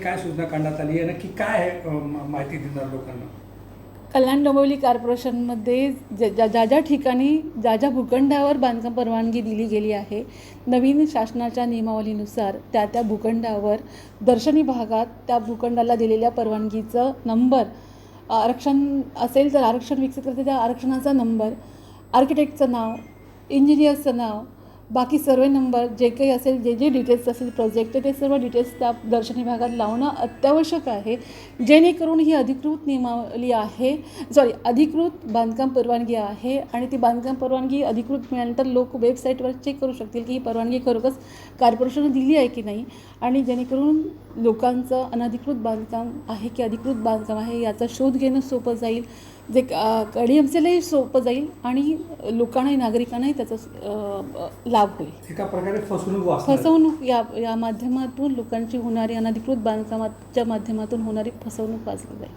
काय सूचना करण्यात आली आहे? नक्की काय माहिती देणार लोकांना? कल्याण डोंबिवली कॉर्पोरेशनमध्ये ज्या ज्या ज्या ज्या ठिकाणी ज्या ज्या भूखंडावर बांधकाम परवानगी दिली गेली आहे नवीन शासनाच्या नियमावलीनुसार त्या त्या भूखंडावर दर्शनी भागात त्या भूखंडाला दिलेल्या परवानगीचं नंबर आरक्षण असेल तर आरक्षण विकसित करते त्या आरक्षणाचा नंबर आर्किटेक्टचं नाव इंजिनियरचं नाव बाकी सर्व नंबर जे काही असेल जे जे डिटेल्स असेल प्रोजेक्टचे ते सर्व डिटेल्स त्या दर्शनी भागात लावणं अत्यावश्यक आहे. जेणेकरून ही अधिकृत नियमावली आहे सॉरी अधिकृत बांधकाम परवानगी आहे आणि ती बांधकाम परवानगी अधिकृत मिळाल्यानंतर लोक वेबसाईटवर चेक करू शकतील की ही परवानगी खरोखरच कॉर्पोरेशनने दिली आहे की नाही. आणि जेणेकरून लोकांचं अनधिकृत बांधकाम आहे की अधिकृत बांधकाम आहे याचा शोध घेणं सोपं जाईल जे डी एम सीलाही सोपं जाईल आणि लोकांनाही नागरिकांनाही त्याचा लाभ होईल. एका प्रकारे फसवणूक फसवणूक या या माध्यमातून लोकांची होणारी अनधिकृत बांधकामाच्या माध्यमातून होणारी फसवणूक वाचली जाईल.